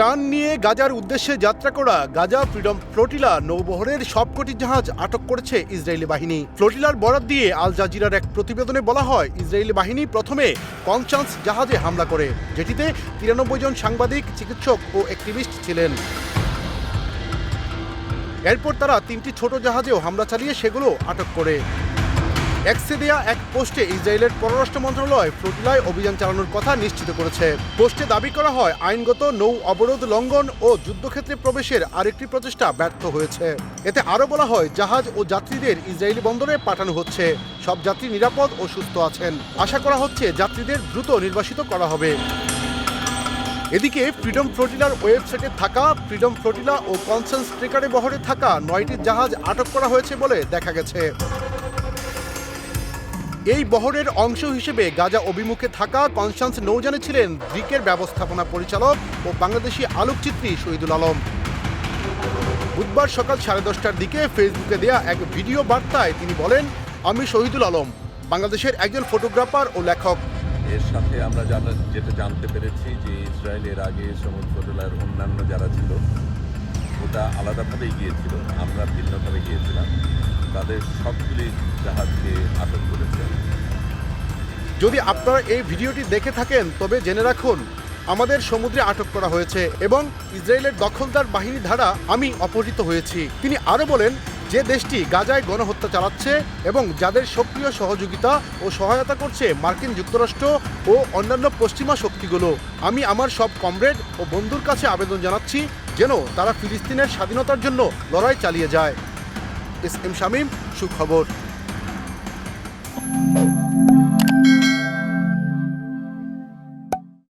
ত্রাণ নিয়ে গাজার উদ্দেশ্যে যাত্রা করা গাজা ফ্রিডম ফ্লোটিলা নৌবহরের সবকটি জাহাজ আটক করেছে ইসরায়েলি বাহিনী। ফ্লোটিলার বরাত দিয়ে আল জাজিরার এক প্রতিবেদনে বলা হয়, ইসরায়েলি বাহিনী প্রথমে কনচান্স জাহাজে হামলা করে, যেটিতে তিরানব্বই জন সাংবাদিক, চিকিৎসক ও অ্যাক্টিভিস্ট ছিলেন। এরপর তারা তিনটি ছোট জাহাজেও হামলা চালিয়ে সেগুলো আটক করে। এক্সে দেয়া এক পোস্টে ইসরায়েলের পররাষ্ট্র মন্ত্রণালয় ফ্লোটিলায় অভিযান চালানোর কথা নিশ্চিত করেছে। পোস্টে দাবি করা হয়, আইনগত নৌ অবরোধ লঙ্ঘন ও যুদ্ধক্ষেত্রে প্রবেশের আরেকটি প্রচেষ্টা ব্যর্থ হয়েছে। এতে আরও বলা হয়, জাহাজ ও যাত্রীদের ইসরায়েলি বন্দরে পাঠানো হচ্ছে। সব যাত্রী নিরাপদ ও সুস্থ আছেন। আশা করা হচ্ছে, যাত্রীদের দ্রুত নির্বাসিত করা হবে। এদিকে, ফ্রিডম ফ্লোটিলার ওয়েবসাইটে থাকা, ফ্রিডম ফ্লোটিলা ও কনসেন্স ট্রেকারে বহরে থাকা নয়টি জাহাজ আটক করা হয়েছে বলে দেখা গেছে। এই বহরের অংশ হিসেবে গাজা অভিমুখে থাকা কনস্টান্স নৌজানে ছিলেন ব্রিকের ব্যবস্থাপনা পরিচালক ও বাংলাদেশি আলোকচিত্রী শহীদুল আলম। বুধবার সকাল সাড়ে দশটার দিকে ফেসবুকে দেয়া এক ভিডিও বার্তায় তিনি বলেন, আমি শহীদুল আলম, বাংলাদেশের একজন ফটোগ্রাফার ও লেখক। এর সাথে আমরা যেটা জানতে পেরেছি যে ইসরায়েলের আগে সমুদ্র ফটোলার অন্যান্য যারা ছিল, ওটা আলাদাভাবেই গিয়েছিল, আমরা ভিন্নভাবে গিয়েছিলাম। তাদের সবগুলি জাহাজকে আটক করেছে। যদি আপনারা এই ভিডিওটি দেখে থাকেন, তবে জেনে রাখুন, আমাদের সমুদ্রে আটক করা হয়েছে এবং ইসরায়েলের দখলদার বাহিনী দ্বারা আমি অপহৃত হয়েছি। তিনি আরও বলেন, যে দেশটি গাজায় গণহত্যা চালাচ্ছে এবং যাদের সক্রিয় সহযোগিতা ও সহায়তা করছে মার্কিন যুক্তরাষ্ট্র ও অন্যান্য পশ্চিমা শক্তিগুলো। আমি আমার সব কমরেড ও বন্ধুর কাছে আবেদন জানাচ্ছি যেন তারা ফিলিস্তিনের স্বাধীনতার জন্য লড়াই চালিয়ে যায়। এস এম শামীম, সুখবর।